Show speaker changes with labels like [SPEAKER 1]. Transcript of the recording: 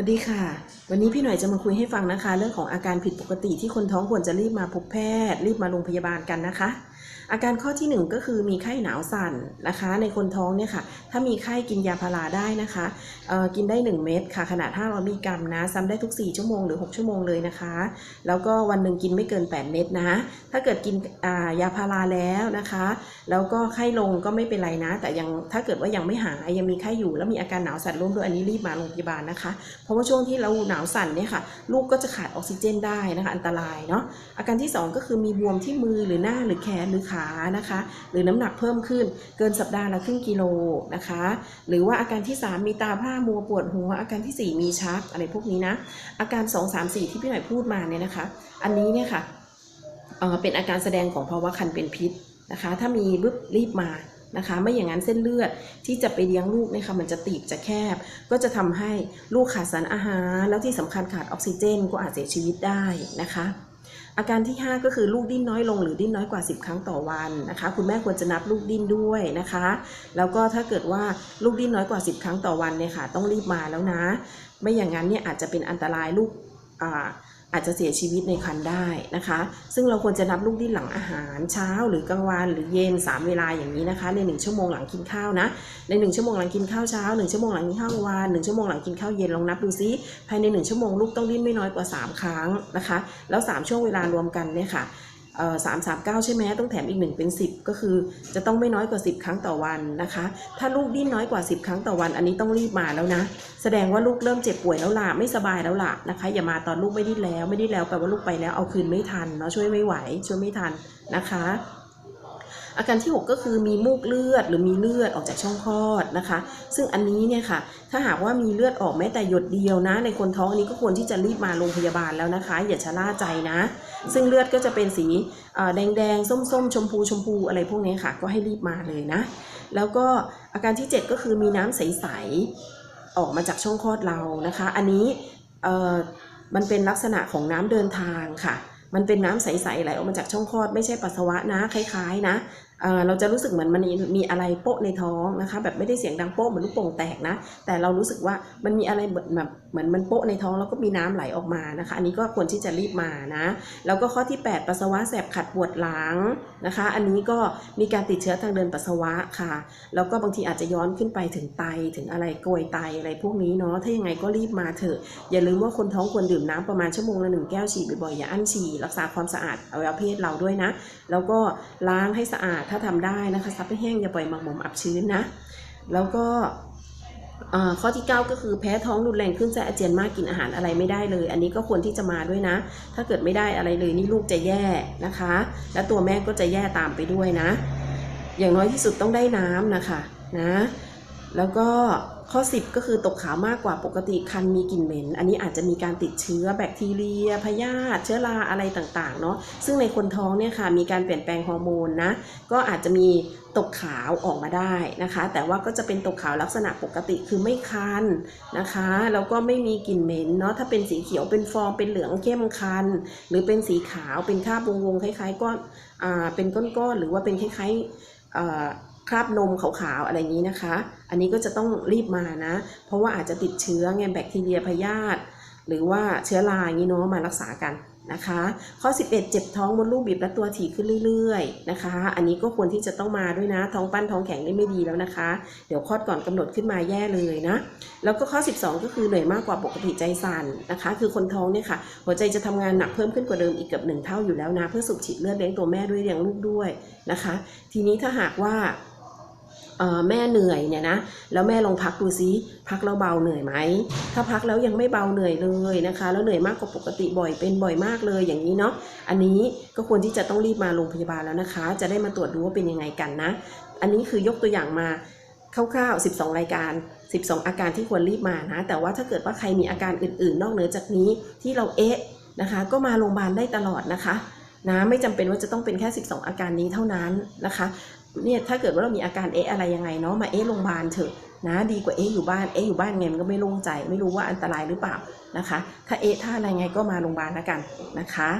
[SPEAKER 1] วัสดีค่ะ วันนี้พี่หน่อยจะมาคุยให้ฟังนะคะ เรื่องของอาการผิดปกติที่คนท้องควรจะรีบมาพบแพทย์ รีบมาโรงพยาบาลกันนะคะ อาการข้อที่หนึ่งก็คือมีไข้หนาวสั่นนะคะ ในคนท้องเนี่ยค่ะ ถ้ามีไข้กินยาพาราได้นะคะกินได้ 1 เม็ดค่ะ ขนาด 500มิลลิกรัมนะ ซ้ำได้ทุก 4 ชั่วโมงหรือ 6 ชั่วโมงเลยนะคะ แล้วก็วันหนึ่งกินไม่เกิน 8 เม็ดนะ ถ้าเกิดกินยาพาราแล้วนะคะ แล้วก็ไข้ลงก็ไม่เป็นไรนะ แต่ยังถ้าเกิดว่ายังไม่หายยังมีไข้อยู่ แล้วมีอาการหนาวสั่นร่วมด้วยอันนี้รีบมาโรงพยาบาลนะคะ เพราะว่าช่วงที่เราหนาวสั่นเนี่ยค่ะ ลูกก็จะขาดออกซิเจนได้นะคะ อันตรายเนาะ อาการที่ 2 ก็คือมีบวมที่มือหรือหน้าหรือแขนหรือขานะคะ หรือน้ำหนักเพิ่มขึ้นเกินสัปดาห์ละครึ่งกิโลนะคะ หรือว่าอาการที่ 3 มีตาพร่ามัวปวดหัว อาการทีสี่ 4 มีชักอะไรพวกนี้นะ อาการ 2 3 4 ที่พี่หน่อยพูดมาเนี่ยนะคะ อันนี้เนี่ยค่ะเเป็นอาการแสดงของภาวะคันเป็นพิษนะคะ ถ้ามีบึ๊บรีบมานะคะไม่อย่างนั้นเส้นเลือดที่จะไปเลี้ยงลูกเนี่ยค่ะมันจะตีบจะแคบ ก็จะทำให้ลูกขาดสารอาหาร แล้วที่สำคัญขาดออกซิเจน ก็อาจเสียชีวิตได้นะคะ อาการที่ 5 ก็คือลูกดิ้นน้อยลงหรือดิ้นน้อยกว่า 10 ครั้งต่อวันนะคะ คุณแม่ควรจะนับลูกดิ้นด้วยนะคะ แล้วก็ถ้าเกิดว่าลูกดิ้นน้อยกว่า 10 ครั้งต่อวันเนี่ยค่ะ ต้องรีบมาแล้วนะ ไม่อย่างนั้นเนี่ยอาจจะเป็นอันตรายลูกอ่า อาจจะเสียชีวิตในครรภ์ได้นะคะ ซึ่งเราควรจะนับลูกดิ้นหลังอาหารเช้า หรือกลางวันหรือเย็น 3 เวลาอย่างนี้นะคะ ใน 1 ชั่วโมงหลังกินข้าวนะ ใน 1 ชั่วโมงหลังกินข้าวเช้า 1 ชั่วโมงหลังกินข้าวกลางวัน1ชั่วโมงหลังกินข้าวเย็นลองนับดูซิภายใน 1 ชั่วโมงลูกต้องดิ้นไม่น้อยกว่า 3 ครั้งนะคะ แล้ว 3 ช่วงเวลารวมกันเนี่ยค่ะ สามสามเก้าใช่ไหมต้องแถมอีกหนึ่งเป็น 10 ก็คือจะต้องไม่น้อยกว่า 10 ครั้งต่อวันนะคะ ถ้าลูกดิ้นน้อยกว่า 10 ครั้งต่อวัน อันนี้ต้องรีบมาแล้วนะ แสดงว่าลูกเริ่มเจ็บป่วยแล้วล่ะไม่สบายแล้วล่ะนะคะ อย่ามาตอนลูกไม่ดิ้นแล้วไม่ดิ้นแล้วแปลว่าลูกไปแล้วเอาคืนไม่ทันเนาะช่วยไม่ไหวช่วยไม่ทันนะคะ อาการที่ 6 ก็คือมีมูกเลือดหรือมีเลือดออกจากช่องคลอดนะคะ ซึ่งอันนี้เนี่ยค่ะ ถ้าหากว่ามีเลือดออกแม้แต่หยดเดียวนะ ในคนท้องอันนี้ก็ควรที่จะรีบมาโรงพยาบาลแล้วนะคะ อย่าชะล่าใจนะ ซึ่งเลือดก็จะเป็นสีแดงแดงส้มส้มชมพูชมพูอะไรพวกนี้ค่ะ ก็ให้รีบมาเลยนะ แล้วก็อาการที่ 7 ก็คือมีน้ำใสๆออกมาจากช่องคลอดเรานะคะ อันนี้มันเป็นลักษณะของน้ำเดินทางค่ะมันเป็นน้ำใสๆไหลออกมาจากช่องคลอดไม่ใช่ปัสสาวะนะคล้ายๆนะ เราจะรู้สึกเหมือนมันมีอะไรโปะในท้องนะคะ แบบไม่ได้เสียงดังโป๊ะเหมือนลูกโป่งแตกนะ แต่เรารู้สึกว่ามันมีอะไรเหมือนแบบเหมือนมันโปะในท้องแล้วก็มีน้ำไหลออกมานะคะ อันนี้ก็ควรที่จะรีบมานะ แล้วก็ข้อที่ 8 ปัสสาวะแสบขัดปวดหลังนะคะ อันนี้ก็มีการติดเชื้อทางเดินปัสสาวะค่ะ แล้วก็บางทีอาจจะย้อนขึ้นไปถึงไตถึงอะไรกลวยไตอะไรพวกนี้เนาะ ถ้ายังไงก็รีบมาเถอะ อย่าลืมว่าคนท้องควรดื่มน้ำประมาณชั่วโมงละหนึ่งแก้วฉี่บ่อยๆ อย่าอั้นฉี่ รักษาความสะอาดอวัยวะเพศเราด้วยนะ แล้วก็ล้างให้สะอาดถ้าทำได้นะคะซับให้แห้งอย่าปล่อยหมักหมมอับชื้นนะ แล้วก็ข้อที่ 9 ก็คือแพ้ท้องรุนแรงขึ้นใจอาเจียนมากกินอาหารอะไรไม่ได้เลย อันนี้ก็ควรที่จะมาด้วยนะ ถ้าเกิดไม่ได้อะไรเลยนี่ลูกจะแย่นะคะ และตัวแม่ก็จะแย่ตามไปด้วยนะ อย่างน้อยที่สุดต้องได้น้ำนะคะนะ แล้วก็ข้อ 10 ก็คือตกขาวมากกว่าปกติคันมีกลิ่นเหม็น อันนี้อาจจะมีการติดเชื้อแบคทีเรียพยาธิเชื้อราอะไรต่างๆเนาะซึ่งในคนท้องเนี่ยค่ะมีการเปลี่ยนแปลงฮอร์โมนนะก็อาจจะมีตกขาวออกมาได้นะคะ แต่ว่าก็จะเป็นตกขาวลักษณะปกติคือไม่คันนะคะแล้วก็ไม่มีกลิ่นเหม็นเนาะถ้าเป็นสีเขียวเป็นฟองเป็นเหลืองเข้มคัน หรือเป็นสีขาวเป็นคราบวงๆคล้ายๆก้อนอ่าเป็นก้อนๆหรือว่าเป็นคล้ายๆอ่า คราบนมขาวๆอะไรอย่างนี้นะคะ อันนี้ก็จะต้องรีบมานะ เพราะว่าอาจจะติดเชื้อไงแบคทีเรียพยาธิหรือว่าเชื้อราอย่างนี้เนาะมารักษากันนะคะ ข้อ 11 เจ็บท้องมดลูกบีบและตัวถี่ขึ้นเรื่อยๆนะคะ อันนี้ก็ควรที่จะต้องมาด้วยนะ ท้องปั้นท้องแข็งได้ไม่ดีแล้วนะคะ เดี๋ยวคลอดก่อนกำหนดขึ้นมาแย่เลยนะ แล้วก็ข้อ 12 ก็คือเหนื่อยมากกว่าปกติใจสั่นนะคะ คือคนท้องเนี่ยค่ะ หัวใจจะทำงานหนักเพิ่มขึ้นกว่าเดิมอีกเกือบหนึ่งเท่าอยู่แล้วนะ เพื่อสูบฉีดเลือดเลี้ยงตัวแม่ด้วยเลี้ยงลูกด้วยนะคะ ทีนี้ถ้าหากว่า แม่เหนื่อยเนี่ยนะแล้วแม่ลองพักดูซิพักแล้วเบาเหนื่อยไหมถ้าพักแล้วยังไม่เบาเหนื่อยเลยนะคะ แล้วเหนื่อยมากกว่าปกติบ่อยเป็นบ่อยมากเลยอย่างนี้เนาะอันนี้ก็ควรที่จะต้องรีบมาโรงพยาบาลแล้วนะคะ จะได้มาตรวจดูว่าเป็นยังไงกันนะ อันนี้คือยกตัวอย่างมาคร่าวๆ 12 รายการ 12 อาการที่ควรรีบมานะ แต่ว่าถ้าเกิดว่าใครมีอาการอื่นๆ นอกเหนือจากนี้ที่เราเอ๊ะนะคะ ก็มาโรงพยาบาลได้ตลอดนะคะ นะไม่จำเป็นว่าจะต้องเป็นแค่ 12 อาการนี้เท่านั้นนะคะเนี่ยถ้าเกิดว่าเรามีอาการเอ๊ะอะไรยังไงเนาะมาเอ๊ะโรงพยาบาลเถอะนะดีกว่าเอ๊ะอยู่บ้านเอ๊ะอยู่บ้านไงมันก็ไม่โล่งใจ ไม่รู้ว่าอันตรายหรือเปล่านะคะ ถ้าเอ๊ะถ้าอะไรไงก็มาโรงพยาบาลแล้วกันนะคะ